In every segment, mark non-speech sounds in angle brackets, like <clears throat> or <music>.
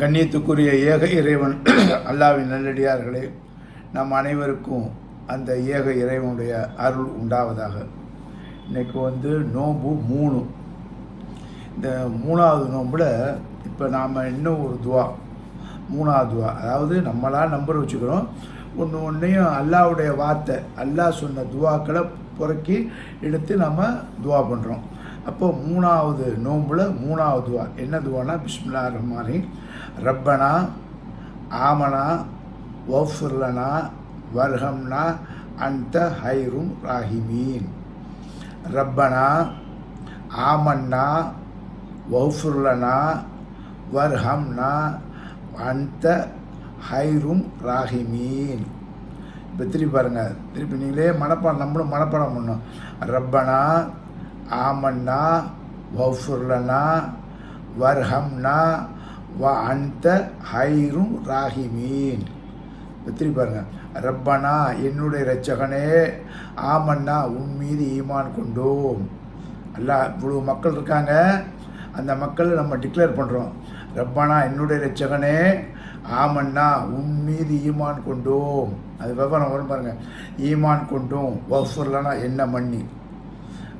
கண்ணியத்துக்குரிய ஏக இறைவன் <clears throat> அல்லாவின் நல்லடியார்களே நம் அனைவருக்கும் அந்த ஏக இறைவனுடைய அருள் உண்டாவதாக. இன்றைக்கு வந்து நோன்பு மூணு. இந்த மூணாவது நோம்பில் இப்போ நாம் இன்னும் ஒரு துவா மூணாவது துவா. அதாவது நம்மளாக நம்பர் வச்சுக்கிறோம். ஒன்று ஒன்றையும் அல்லாவுடைய வார்த்தை அல்லாஹ் சொன்ன துவாக்களை புறக்கி எடுத்து நம்ம துவா பண்ணுறோம் அப்போ மூணாவது நோம்பில் மூணாவது துவா. என்ன துவானா? பிஸ்மில்லா ரஹ்மானி ரப்பனா ஆமனா வஃபுர்லனா வர்ஹம்னா அந்த ஹைரும் ராஹிமீன். ரப்பனா ஆமன்னா வஃபுர்லனா வர்ஹம்னா அந்த ஹைரும் ராஹிமீன். இப்போ திருப்பி பாருங்கள் திருப்பி நீங்களே மனப்பாடம் நம்மளும் மனப்பாடம் பண்ணோம் ரப்பனா ஆமன்னா வஃபுர்லனா வர்ஹம்னா வ அந்த ஹைரும் ராஹிமீன். இப்போ திருப்பி பாருங்கள் ரப்பனா என்னுடைய இரட்சகனே ஆமன்னா உன் மீது ஈமான் கொண்டோம். அல்லா இவ்வளோ மக்கள் இருக்காங்க. அந்த மக்கள் நம்ம டிக்ளேர் பண்ணுறோம் ரப்பனா என்னுடைய இரட்சகனே ஆமன்னா உன் மீது ஈமான் கொண்டோம். அது விவரம் வரும் பாருங்க. ஈமான் கொண்டோம். வஃபுர்லனா என்ன மன்னி?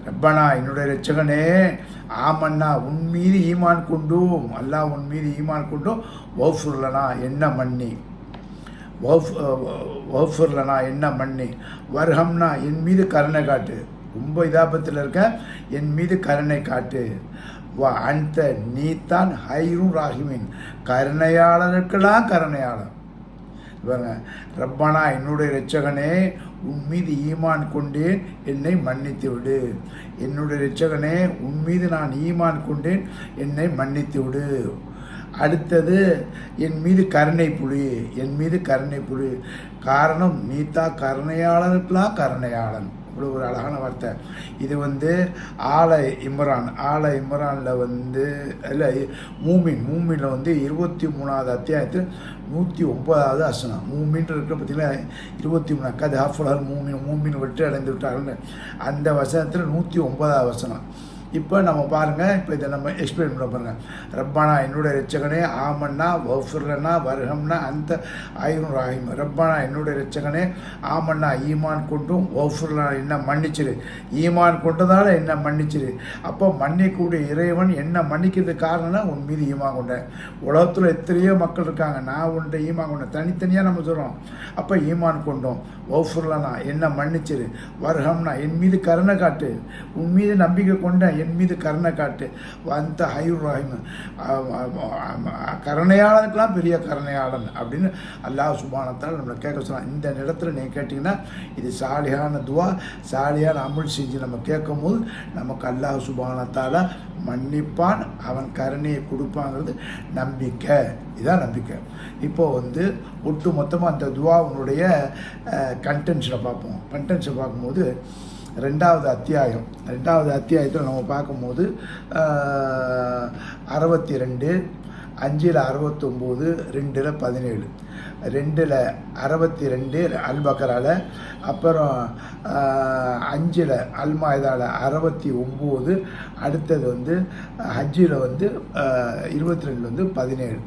ரப்பனா என்னுடைய ரட்சகனே ஆமண்ணா உன் மீது ஈமான் கொண்டும். அல்லாஹ் உன் மீது ஈமான் கொண்டும். ஓஃபுர்லனா என்ன மன்னி? ஓஃபுர்லனா என்ன மன்னி? வர்ஹம்னா என் மீது கருணை காட்டு. ரொம்ப இதாபத்தில் இருக்க என் மீது கருணை காட்டு. வா அந்த நீத்தான் ஹைரும் ராகிமின் கருணையாளருக்கெல்லாம் கருணையாளன் இவங்க ரப்பனா என்னுடைய ரச்சகனே உன் மீது ஈமான் கொண்டேன் என்னை மன்னித்து விடு என்னுடைய இரட்சகனே உன் மீது நான் ஈமான் கொண்டேன் என்னை மன்னித்து விடு அடுத்தது என் மீது கருணை புலி என் மீது கருணை புலி காரணம் நீத்தா கருணையாளனுக்கெல்லாம் கருணையாளன். இவ்வளோ ஒரு அழகான வார்த்தை. இது வந்து ஆல இம்ரான். ஆல இம்ரானில் வந்து இல்லை மூமின். மூமினில் வந்து இருபத்தி மூணாவது அத்தியாயத்தில் நூற்றி ஒன்பதாவது அசனம். மூமின் இருக்கிற பார்த்தீங்கன்னா இருபத்தி மூணு கது ஹாஃபுலர் மூமின் மூமின் வெற்றி அடைந்து விட்டார்கள்னு அந்த வசனத்தில் நூற்றி ஒன்பதாவது வசனம். இப்போ நம்ம பாருங்கள் இப்போ இதை நம்ம எக்ஸ்பிளைன் பண்ண பாருங்கள் ரப்பானா என்னுடைய ரச்சகனே ஆமன்னா வஃபுர்லனா வர்ஹம்னா அந்த ஆயிரம் ராஹிம் ரப்பானா என்னுடைய ரச்சகனே ஆமன்னா ஈமான் கொண்டும் வஃபுர்லனா என்ன மன்னிச்சிரு. ஈமான் கொண்டதால் என்ன மன்னிச்சிரு. அப்போ மன்னிக்கூடிய இறைவன் என்ன மன்னிக்கிறதுக்கு காரணம்னா உன் மீது ஈமா கொண்டேன் உலகத்தில் எத்தனையோ மக்கள் இருக்காங்க. நான் உன்ட்ட ஈமான் கொண்டேன். தனித்தனியாக நம்ம சொல்கிறோம் அப்போ ஈமான் கொண்டோம். வஃபுர்லனா என்ன மன்னிச்சிரு. வர்ஹம்னா என் மீது கருணை காட்டு. உன் மீது நம்பிக்கை கொண்டேன் என் மீது கருணை காட்டு. வந்த ஹைர் ராஹிம். கருணையாளனுக்கெல்லாம் பெரிய கருணையாளன் அப்படின்னு அல்லாஹ் சுபானத்தால் நம்மளை கேட்க சொல்லலாம் இந்த நேரத்தில் நீங்கள் கேட்டிங்கன்னா இது சாலியான துவா சாலியான அமுல் செஞ்சு நம்ம கேட்கும் போது நமக்கு அல்லாஹ் சுபானத்தால் மன்னிப்பான் அவன் கருணையை கொடுப்பாங்கிறது நம்பிக்கை. இதான் நம்பிக்கை. இப்போது வந்து ஒட்டு மொத்தமாக அந்த துவாவினுடைய கண்டென்ஷனை பார்ப்போம். கண்டென்ஷனை பார்க்கும்போது ரெண்டாவது அத்தியாயம். ரெண்டாவது அத்தியாயத்தில் நம்ம பார்க்கும்போது அறுபத்தி ரெண்டு அஞ்சில் அறுபத்தொம்போது ரெண்டில் பதினேழு. ரெண்டில் அறுபத்தி ரெண்டு அல் பக்கரால் அப்புறம் அஞ்சில் அல்மாயுதாவில் அறுபத்தி ஒம்பது அடுத்தது வந்து ஹஜ்ஜில் வந்து இருபத்தி ரெண்டு வந்து பதினேழு.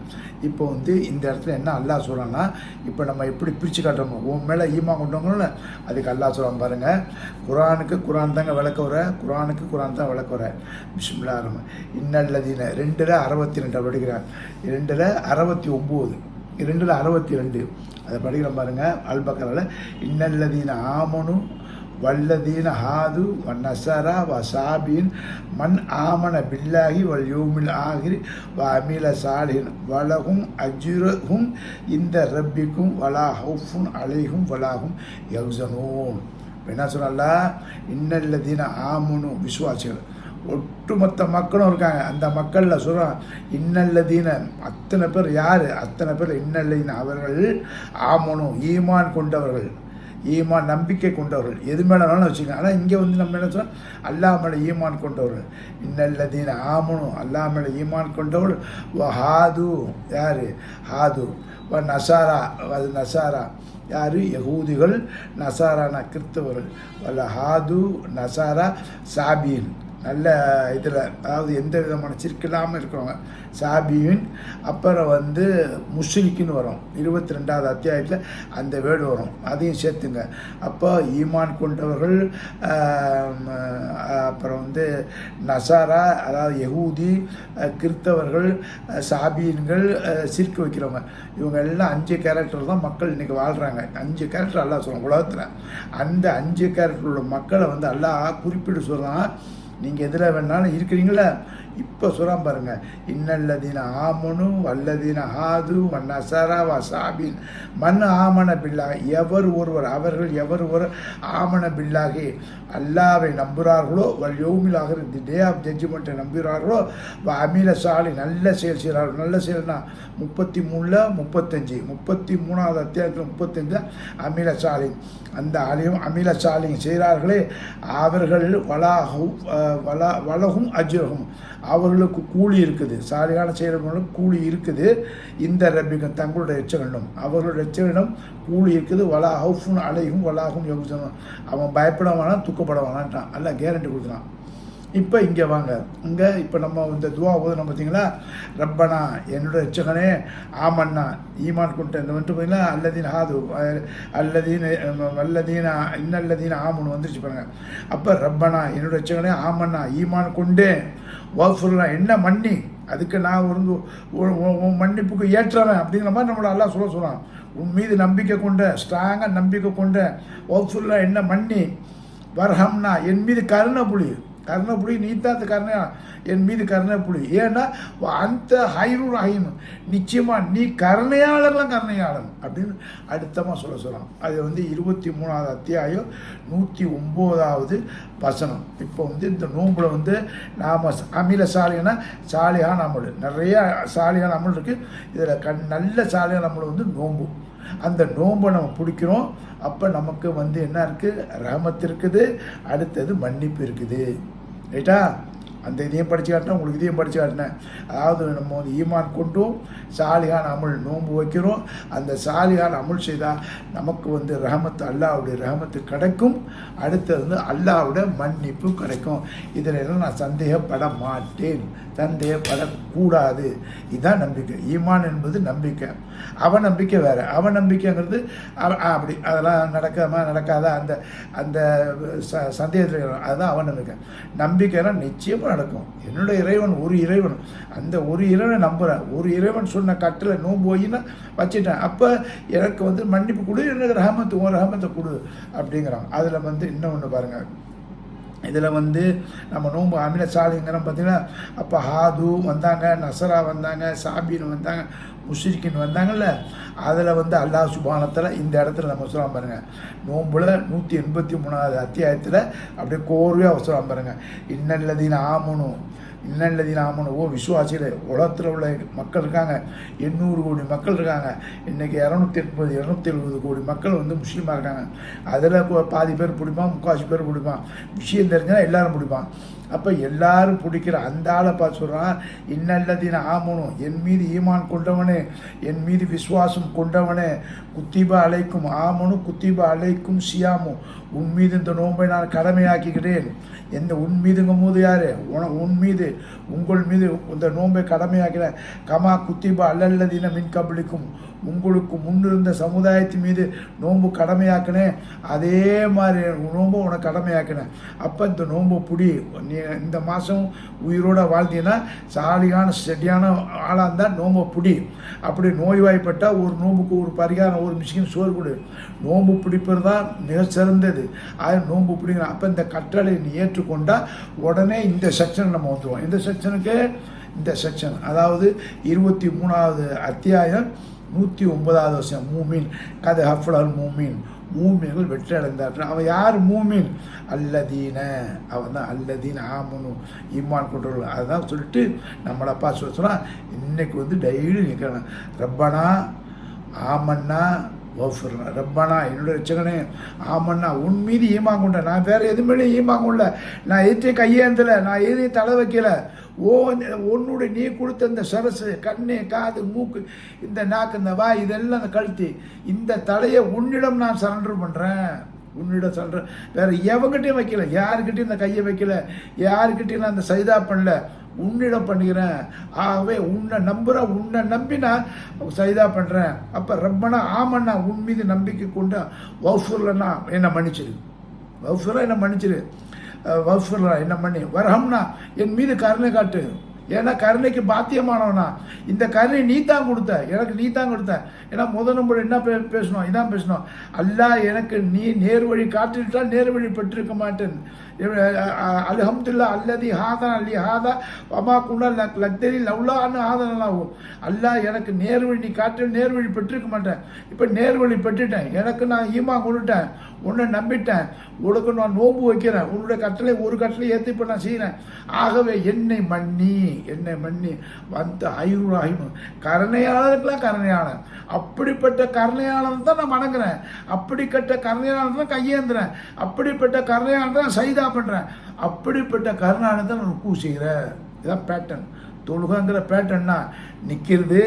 இப்போ வந்து இந்த இடத்துல என்ன அல்லா சொல்கிறான்னா இப்போ நம்ம எப்படி பிரித்து காட்டுறோமோ உன் மேலே ஈமா கொண்டவங்கள அதுக்கு அல்லா சொல்கிறான் பாருங்கள் குரானுக்கு குரான் தாங்க விளக்க வர குரானுக்கு குரான் தான் விளக்க வர. பிஸ்மில்லா ரஹ்மான். இன்னல்லதீன ரெண்டில் அறுபத்தி ரெண்டு படிக்கிறார் ரெண்டில் அறுபத்தி ஒம்பது ரெண்டில் அறுபத்தி ரெண்டு. அதை படிக்கிறோம் பாருங்கள் அல்பக்கரில் இன்னல்லதீன ஆமனு வல்லதீன ஹாது வ நசரா வ சாபின் மண் ஆமன பில்லாகி வல் யூமில் ஆகிரி வ அமில சாலின் வலகும் அஜுரகும் இந்த ரப்பிக்கும் வலா ஹவுஃபுன் அலைகும் வலாகும் யவுசனூன் என்ன சொல்லலா இன்னல்லதீன ஆமனு விசுவாசிகள். ஒட்டுமொத்த மக்களும் இருக்காங்க. அந்த மக்களில் சொல்கிறான் இன்னல்லதீன அத்தனை பேர் யார்? அத்தனை பேர் இன்னல்லதீன. அவர்கள் ஆமனும் ஈமான் கொண்டவர்கள். ஈமான் நம்பிக்கை கொண்டவர்கள். எது மேலே வேணாலும் வச்சுக்கோங்க. ஆனால் இங்கே வந்து நம்ம என்ன சொன்னால் அல்லா மேலே ஈமான் கொண்டவர்கள். இன்னல்லதீன ஆமனும் அல்லா மேலே ஈமான் கொண்டவர்கள். வ ஹாது யார்? ஹாது. வ நசாரா அது நசாரா. யார்? யகூதிகள் நசாரான கிறிஸ்தவர்கள். வல்ல ஹாது நசாரா சாபீன் நல்ல இதில் அதாவது எந்த விதமான சிற்கு இல்லாமல் இருக்கிறவங்க. சாபியின் அப்புறம் வந்து முஷ்ரிக்குன்னு வரும். இருபத்தி ரெண்டாவது அத்தியாயத்தில் அந்த வேர்டு வரும். அதையும் சேர்த்துங்க. அப்போ ஈமான் கொண்டவர்கள் அப்புறம் வந்து நசாரா அதாவது யகூதி கிறித்தவர்கள் சாபியன்கள் அஹ், வைக்கிறவங்க. இவங்க எல்லாம் அஞ்சு கேரக்டர் தான் மக்கள் இன்றைக்கி வாழ்கிறாங்க அஞ்சு கேரக்டர் அல்லாஹ் சொல்லுவாங்க உலகத்தில் அந்த அஞ்சு கேரக்டர் உள்ள மக்களை வந்து அல்லாஹ் குறிப்பிட்டு சொல்கிறான் நீங்கள் எதில் வேணாலும் இருக்கிறீங்களா? இப்போ சொல்கிறான் பாருங்க. இன்னல்லதீன ஆமனு வல்லதீன ஆது நசரா வசாபின். மண் ஆமன பில்லாக எவர் ஒருவர் அவர்கள் எவர் ஒரு ஆமன பில்லாகி அல்லாவை நம்புகிறார்களோ வல் யோமிலாக இருந்து டே ஆஃப் ஜட்ஜ்மெண்ட்டை நம்புகிறார்களோ வ சாலை நல்ல செயல் செய்கிறார்கள். நல்ல செயல்னா முப்பத்தி மூணில் முப்பத்தஞ்சு முப்பத்தி மூணாவது அத்தியாயத்தில் முப்பத்தஞ்சு அமில சாலை அந்த அலையும் அமில சாலிங் செய்கிறார்களே அவர்கள் வலாகும் வள வலா வலகும் அஜ்ரகும். அவர்களுக்கு கூலி இருக்குது. சாலையான செய்கிறவர்களுக்கு கூலி இருக்குது. இந்த ரப்பிக்கும் தங்களுடைய எச்சகளிடம் அவர்களுடைய எச்சகளிடம் கூலி இருக்குது. வலா ஹவுஃபுன் அலையும் வலாகும் யோகம் அவன் பயப்பட வேணாம் துக்கப்பட வேணான்ட்டான் அல்ல கேரண்டி கொடுக்குறான். இப்போ இங்கே வாங்க. இங்கே இப்போ நம்ம இந்த துவா ஓதுனோம் பார்த்தீங்களா ரப்பனா என்னோட ரச்சகனே ஆமண்ணா ஈமான் கொண்டு இந்த வந்துட்டு பார்த்தீங்களா அல்லதீன் ஹாது அஹ், அல்லதீன் அஹ், வல்லதீன இன்னல்லதீன வந்துருச்சு பாருங்க. அப்போ ரப்பனா என்னோட ரச்சகனே ஆமண்ணா ஈமான் கொண்டு வஃபுல்லா என்ன மன்னி? அதுக்கு நான் ஒரு மன்னிப்புக்கு ஏற்றவன் அப்படிங்கிற மாதிரி நம்மளை எல்லாம் சொல்ல சொல்கிறான் உன் மீது நம்பிக்கை கொண்ட ஸ்ட்ராங்காக நம்பிக்கை கொண்ட வஃபுல்லா என்ன மன்னி? வர்ஹம்னா என் மீது கருணை புலி. கருணை நீத்தாத்து நீ தான் கருணை என் மீது கருணைப்புடி ஏன்னா அந்த ஹைரு ரஹீம் நிச்சயமாக நீ கருணையாளர்லாம் கருணையாளன் அப்படின்னு அடுத்தமாக சொல்ல சொல்கிறான் அது வந்து இருபத்தி மூணாவது அத்தியாயம் நூற்றி ஒம்போதாவது வசனம். இப்போ வந்து இந்த நோம்பில் வந்து நாம் அமில சாலினா சாலையான அமல் நிறைய சாலையான அமல் இருக்குது இதில் கண் நல்ல சாலையான அமல் வந்து நோம்பு. அந்த நோன்பை நம்ம பிடிக்கிறோம். அப்போ நமக்கு வந்து என்ன இருக்குது ரகமத்து இருக்குது. அடுத்தது மன்னிப்பு இருக்குது. ரைட்டா? அந்த இதையும் படித்து காட்டினேன் உங்களுக்கு இதையும் படித்து காட்டினேன். அதாவது நம்ம வந்து ஈமான் கொண்டும் சாலிகான் அமுல் நோன்பு வைக்கிறோம். அந்த சாலிகான் அமுல் செய்தால் நமக்கு வந்து ரஹமத்து அல்லாவுடைய ரஹமத்து கிடைக்கும். அடுத்தது வந்து அல்லாவுடைய மன்னிப்பு கிடைக்கும். இதில் எல்லாம் நான் சந்தேகப்பட மாட்டேன். சந்தேகப்படக்கூடாது இதுதான் நம்பிக்கை. ஈமான் என்பது நம்பிக்கை. அவன் நம்பிக்கை வேறு. அவன் நம்பிக்கைங்கிறது அப்படி. அதெல்லாம் நடக்காம நடக்காத அந்த அந்த ச சந்தேகத்தில் அதுதான் அவன் நம்பிக்கை. நம்பிக்கைனா நிச்சயமாக நடக்கும். என்னுடைய இறைவன் ஒரு இறைவன். அந்த ஒரு இறைவனை நம்புகிறேன் ஒரு இறைவன் சொன்ன கட்டில் நோம்பு போயின்னா வச்சுட்டேன். அப்போ எனக்கு வந்து மன்னிப்பு கொடு எனக்கு ரஹமத்து ஒரு ரகமத்தை கொடு அப்படிங்கிறான். அதில் வந்து இன்னும் ஒன்று பாருங்கள் இதில் வந்து நம்ம நோன்பு அமில சாலிங்கிறோம் பார்த்திங்கன்னா அப்போ ஹாது வந்தாங்க நசரா வந்தாங்க சாபின் வந்தாங்க முஷ்ரிக்கின் வந்தாங்கல்ல? அதில் வந்து அல்லாஹ் சுபானத்தில் இந்த இடத்துல நம்ம சொல்லலாம் பாருங்கள் நோம்பில் நூற்றி எண்பத்தி மூணாவது அத்தியாயத்தில் அப்படியே கோர்வையாக சொல்லலாம் பாருங்கள் இன்னல்லதீன ஆமணும் இன்னல்லதீன ஆமனும் ஓ விசுவாசியில் உலகத்தில் உள்ள மக்கள் இருக்காங்க. எண்ணூறு கோடி மக்கள் இருக்காங்க. இன்றைக்கி இரநூத்தி எண்பது இரநூத்தி எழுபது கோடி மக்கள் வந்து முஸ்லீமாக இருக்காங்க. அதில் பாதி பேர் பிடிப்பான் முக்கால்வாசி பேர் பிடிப்பான். விஷயம் தெரிஞ்சால் எல்லாரும் பிடிப்பான். அப்போ எல்லாரும் பிடிக்கிற அந்த ஆளை பார்த்து சொல்கிறான் இன்னல்லதீன ஆமனும் என் மீது ஈமான் கொண்டவனே என் மீது விசுவாசம் கொண்டவனே குத்திபா அழைக்கும் ஆமனும் குத்திபா அழைக்கும் சியாமும் உன் மீது இந்த நோன்பை நான் கடமையாக்கிக்கிறேன் எந்த உன் மீதுங்கும் போது யார்? உன உன் மீது. உங்கள் மீது இந்த நோன்பை கடமையாக்கிறேன் கமா குத்திபா அல்லல்லதீன மின் கபலிக்கும். உங்களுக்கு முன்னிருந்த சமுதாயத்தின் மீது நோன்பு கடமையாக்கினேன் அதே மாதிரி நோன்பு உனக்கு கடமையாக்கினேன் அப்போ இந்த நோன்பு புடி. நீ இந்த மாதம் உயிரோடு வாழ்ந்தீங்கன்னா சாலியான செடியான ஆளாக இருந்தால் நோன்பு புடி. அப்படி நோய்வாய்ப்பட்டால் ஒரு நோம்புக்கு ஒரு பரிகாரம் ஒரு மிஷின் சோறு கொடு. நோன்பு பிடிப்பது தான் மிக சிறந்தது அது நோன்பு பிடிக்கணும் அப்போ இந்த கற்றலை நீ ஏற்றுக்கொண்டால் உடனே இந்த செக்ஷன் நம்ம வந்துடுவோம் இந்த செக்ஷனுக்கு இந்த செக்ஷன் அதாவது இருபத்தி மூணாவது அத்தியாயம் நூற்றி ஒன்பதாவது வருஷம் மூமீன் கதை ஹஃப்லல் மூமின் மூமின்கள் வெற்றி அடைந்தார்கள் அவன் யார் மூமின்? அல்லதீன. அவன் தான் அல்லதீன் ஆமனு ஈமான் கொண்டவர்கள். அதுதான் சொல்லிட்டு நம்மளப்பா சொல்ல சொன்னால் இன்னைக்கு வந்து டெய்லி நிற்கிறேன் ரப்பனா ஆமன்னா ஓஃபர்னா ரப்பனா என்னுடைய ரச்சகனே ஆமண்ணா உன் மீது ஈமான் நான் வேறு எதுவுமே ஈமான் கொள்ள நான் எதையும் கையேந்தலை. நான் எதையும் தலை வைக்கலை. ஓ உன்னுடைய நீ கொடுத்த இந்த சரசு கண்ணு காது மூக்கு இந்த நாக்கு இந்த வாய் இதெல்லாம் அந்த கழுத்து. இந்த தலையை உன்னிடம் நான் சரண்டர் பண்ணுறேன் உன்னிடம் சொல்கிறேன் வேற எவங்கிட்டையும் வைக்கல. யாருக்கிட்டையும் இந்த கையை வைக்கல. யாருக்கிட்டையும் நான் அந்த சைதா பண்ணல. உன்னிடம் பண்ணுகிறேன். ஆகவே உன்னை நம்புகிறேன் உன்னை நம்பி நான் சைதா பண்ணுறேன் அப்போ ரப்பனா ஆமண்ணா உன் மீது நம்பிக்கை கொண்டு வௌஃபுர்லன்னா என்னை மன்னிச்சிரு. வௌஃபுரா என்னை மன்னிச்சிரு. வௌஃபுர்லா என்ன பண்ணி? வரஹம்னா என் மீது கருணை காட்டு. ஏன்னா கருணைக்கு பாத்தியமானவனா. இந்த கருணை நீ தான் கொடுத்த. எனக்கு நீ தான் கொடுத்த. ஏன்னா முதல் நம்பர் என்ன பே பேசணும்? இதான் பேசணும். அல்லா எனக்கு நீ நேர் வழி காட்டிவிட்டால் நேர்வழி பெற்றிருக்க மாட்டேன். அல்ஹம்துல்லா அல்லதி ஹாதன் அல்லி ஹாதா அம்மா குண்டா லக் லக்தரி லவ்லான்னு ஹாதனாகும் அல்லாஹ் எனக்கு நேர்வழி நீ காட்டு நேர்வழி பெற்றிருக்க மாட்டேன். இப்போ நேர்வழி பெற்றுட்டேன். எனக்கு நான் ஈமா கொண்டுட்டேன் உன்னை நம்பிட்டேன். உனக்கு நான் நோம்பு வைக்கிறேன். உன்னுடைய கட்டளை ஒரு கட்டளை ஏற்றி இப்போ நான் செய்கிறேன் ஆகவே என்னை மன்னி என்னை மன்னி. வந்த ஐநூறு கருணையாளருக்கெல்லாம் கருணையாளன். அப்படிப்பட்ட கருணையாளன் தான் நான் வணங்குறேன். அப்படிப்பட்ட கருணையாளன் தான் கையேந்துறேன். அப்படிப்பட்ட கருணையாளன் தான் சைதா பண்ணுறேன் அப்படிப்பட்ட கருணாளன் தான் நான் ருக்கு செய்கிறேன் இதான் பேட்டர்ன் தொழுகங்கிற பேட்டர்ன்னா நிற்கிறது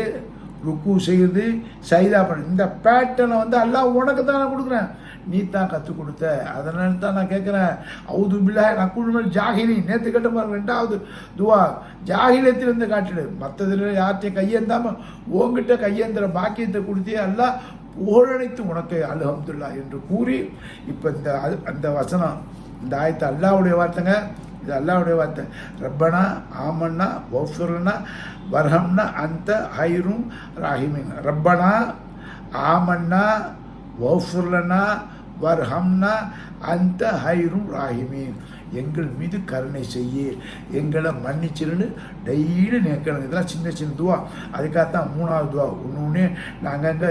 ருக்கு செய்து சைதா பண்ண. இந்த பேட்டர்னை வந்து எல்லாம் உனக்கு தான் நான் கொடுக்குறேன். நீ தான் கற்றுக் கொடுத்த. அதனால தான் நான் கேட்குறேன் அவுது பில்லா நான் குழுமல் ஜாகிலி நேற்று கேட்ட பாருங்க ரெண்டாவது துவா. ஜாகிலத்திலிருந்து காட்டிடு. மற்றதில் யார்கிட்டையும் கையேந்தாமல் உங்ககிட்ட கையேந்திர பாக்கியத்தை கொடுத்தே எல்லாம் புகழனைத்து உனக்கு அல்ஹம்துல்லா என்று கூறி இப்போ இந்த அது அந்த வசனம் இந்த ஆயத்தை அல்லாவுடைய வார்த்தைங்க. இது அல்லாவுடைய வார்த்தை. ரப்பனா ஆமன்னா ஒஃபுர்னா வர்ஹம்னா அந்த ஹைரும் ராஹிமின். ரப்பனா ஆமன்னா வௌஃபுர்லனா வர்ஹம்னா அந்த ஹைரும் ராஹிமீன். எங்கள் மீது கருணை செய்ய. எங்களை மன்னிச்சிருன்னு டெய்லி நிற்கணும் இதெல்லாம் சின்ன சின்ன துவா. அதுக்காகத்தான் மூணாவது துவா. ஒன்று ஒன்று நாங்கள் அங்கே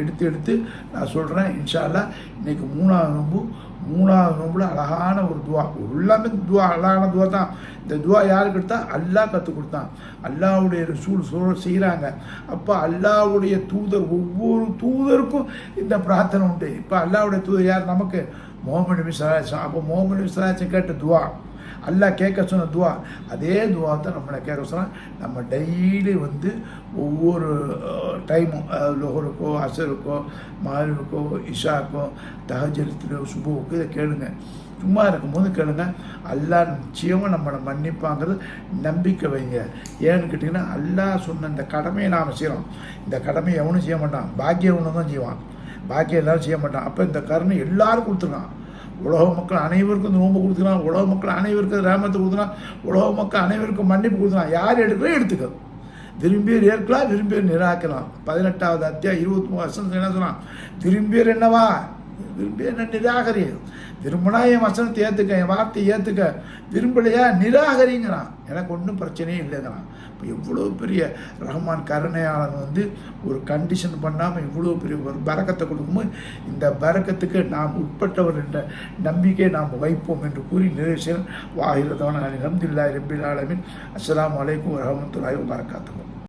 எடுத்து எடுத்து நான் சொல்கிறேன் இன்ஷால்லா இன்றைக்கி மூணாவது நோம்பு மூணாவது நோம்புல அழகான ஒரு துவா. எல்லாமே துவா அழகான துவா தான். இந்த துவா யாருக்கு கொடுத்தா அல்லாஹ் கற்றுக் கொடுத்தான். அல்லாவுடைய ரசூல் சூழல் செய்கிறாங்க அப்போ அல்லாவுடைய தூதர் ஒவ்வொரு தூதருக்கும் இந்த பிரார்த்தனை உண்டு. இப்போ அல்லாவுடைய தூதர் யார்? நமக்கு முகமது நபி சலாச்சம் அப்போ முகமது நபி சலாச்சம் கேட்ட துவா. அல்லாஹ் கேட்க சொன்ன துவா அதே துவா தான் நம்மளை கேட்க சொன்னால் நம்ம டெய்லி வந்து ஒவ்வொரு டைமும் லோகருக்கோ அசருக்கோ மாலுக்கோ இஷாக்கோ தஹஜலத்திலோ சுபுவுக்கு இதை கேளுங்க. சும்மா இருக்கும்போது கேளுங்க. அல்லாஹ் நிச்சயமாக நம்மளை மன்னிப்பாங்கிறது நம்பிக்கை வைங்க. ஏன்னு கேட்டிங்கன்னா அல்லாஹ் சொன்ன இந்த கடமையை நாம் செய்கிறோம் இந்த கடமையை எவனும் செய்ய மாட்டான். பாக்கியம் ஒன்று தான் செய்வான். பாக்கியம் எல்லாரும் செய்ய மாட்டான். அப்போ இந்த கருணை எல்லாரும் கொடுத்துருக்கான். உலக மக்கள் அனைவருக்கும் இந்த நோம்பு கொடுத்துக்கலாம் உலக மக்கள் அனைவருக்கும் ரேமத்தை கொடுத்துக்கலாம் உலக மக்கள் அனைவருக்கும் மன்னிப்பு கொடுத்துக்கலாம் யார் எடுக்கிறோம் எடுத்துக்க. திரும்பியர் ஏற்கலாம் விரும்பியர் நிராக்கலாம் பதினெட்டாவது அத்தியாயம் இருபத்தி மூணு வருஷம் என்ன சொல்லலாம் திரும்பியர் என்னவா? விரும்பியர் என்ன நிராகரி விரும்பினா என் வசனத்தை ஏற்றுக்க என் வார்த்தையை ஏற்றுக்க விரும்பலையா? நிராகரிங்கிறான். எனக்கு ஒன்றும் பிரச்சனையே இல்லைங்கிறான். இப்போ எவ்வளோ பெரிய ரஹ்மான் கருணையாளன் வந்து ஒரு கண்டிஷன் பண்ணாமல் இவ்வளோ பெரிய ஒரு பறக்கத்தை கொடுக்கும்போது இந்த பறக்கத்துக்கு நாம் உட்பட்டவர் என்ற நம்பிக்கையை நாம் வைப்போம் என்று கூறி நிறைவேற்றன் அலி அலமதுல்லா ரபில் ஆலமின். அஸ்லாம் வலைக்கும் வரமத்துல்லாஹி வரகாத்துக்கும்